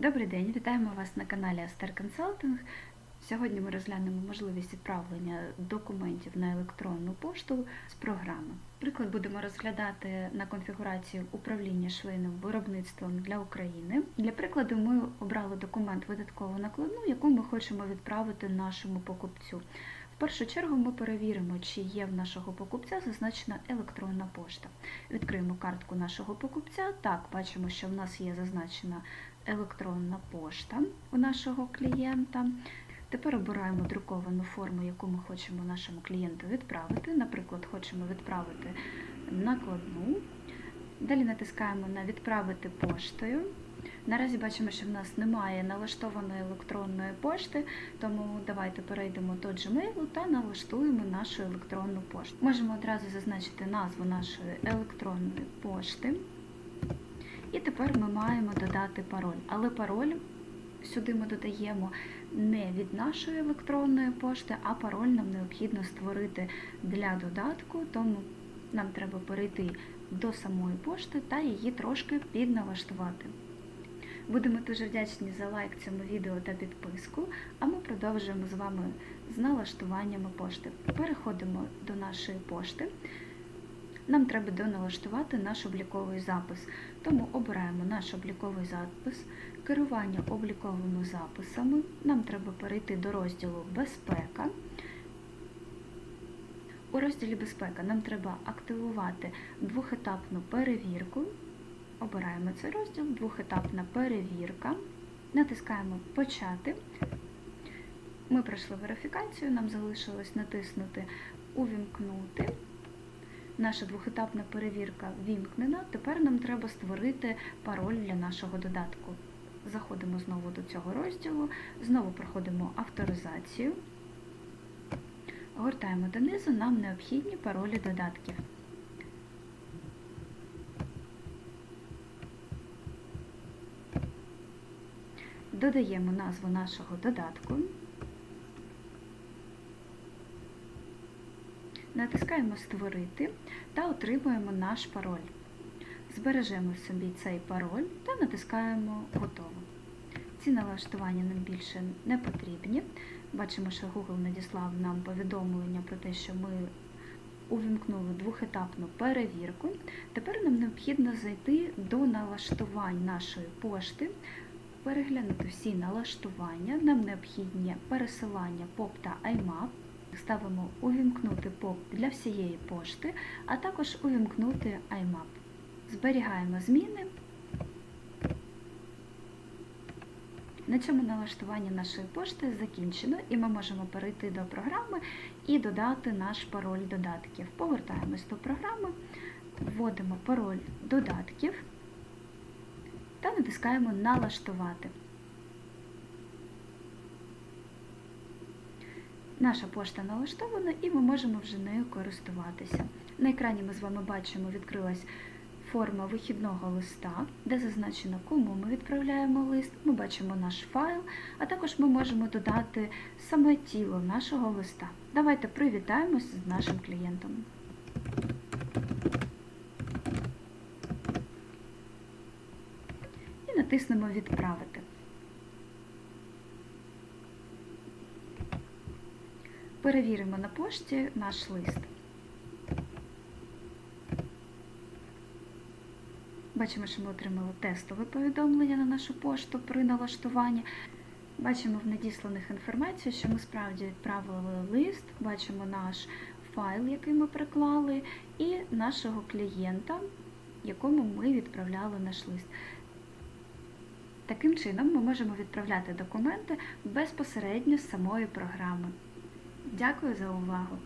Добрий день, вітаємо вас на каналі Астер Консалтинг. Сьогодні ми розглянемо можливість відправлення документів на електронну пошту з програми. Приклад будемо розглядати на конфігурацію управління швейним виробництвом для України. Для прикладу, ми обрали документ видаткову накладну, яку ми хочемо відправити нашому покупцю. В першу чергу ми перевіримо, чи є в нашого покупця зазначена електронна пошта. Відкриємо картку нашого покупця. Так, бачимо, що в нас є зазначена електронна пошта у нашого клієнта. Тепер обираємо друковану форму, яку ми хочемо нашому клієнту відправити. Наприклад, хочемо відправити накладну. Далі натискаємо на Відправити поштою. Наразі бачимо, що в нас немає налаштованої електронної пошти, тому давайте перейдемо до Gmail та налаштуємо нашу електронну пошту. Можемо одразу зазначити назву нашої електронної пошти. І тепер ми маємо додати пароль. Але пароль сюди ми додаємо не від нашої електронної пошти, а пароль нам необхідно створити для додатку, тому нам треба перейти до самої пошти та її трошки підналаштувати. Будемо дуже вдячні за лайк цьому відео та підписку, а ми продовжуємо з вами з налаштуваннями пошти. Переходимо до нашої пошти. Нам треба доналаштувати наш обліковий запис, тому обираємо наш обліковий запис, керування обліковими записами. Нам треба перейти до розділу Безпека. У розділі Безпека нам треба активувати двохетапну перевірку. Обираємо цей розділ, двохетапна перевірка. Натискаємо Почати. Ми пройшли верифікацію, нам залишилось натиснути Увімкнути. Наша двохетапна перевірка вімкнена. Тепер нам треба створити пароль для нашого додатку. Заходимо знову до цього розділу, знову проходимо авторизацію. Гортаємо донизу, нам необхідні паролі додатків. Додаємо назву нашого додатку. Натискаємо Створити та отримуємо наш пароль. Збережемо собі цей пароль та натискаємо Готово. Ці налаштування нам більше не потрібні. Бачимо, що Google надіслав нам повідомлення про те, що ми увімкнули двохетапну перевірку. Тепер нам необхідно зайти до налаштувань нашої пошти, переглянути всі налаштування. Нам необхідні пересилання POP та IMAP. Ставимо увімкнути ПОП для всієї пошти, а також увімкнути IMAP. Зберігаємо зміни. На цьому налаштування нашої пошти закінчено, і ми можемо перейти до програми і додати наш пароль додатків. Повертаємось до програми, вводимо пароль додатків та натискаємо Налаштувати. Наша пошта налаштована і ми можемо вже нею користуватися. На екрані ми з вами бачимо, відкрилась форма вихідного листа, де зазначено, кому ми відправляємо лист. Ми бачимо наш файл, а також ми можемо додати саме тіло нашого листа. Давайте привітаємось з нашим клієнтом. І натиснемо Відправити. Перевіримо на пошті наш лист. Бачимо, що ми отримали тестове повідомлення на нашу пошту при налаштуванні. Бачимо в надісланих інформацію, що ми справді відправили лист, бачимо наш файл, який ми приклали, і нашого клієнта, якому ми відправляли наш лист. Таким чином ми можемо відправляти документи безпосередньо з самої програми. Дякую за увагу!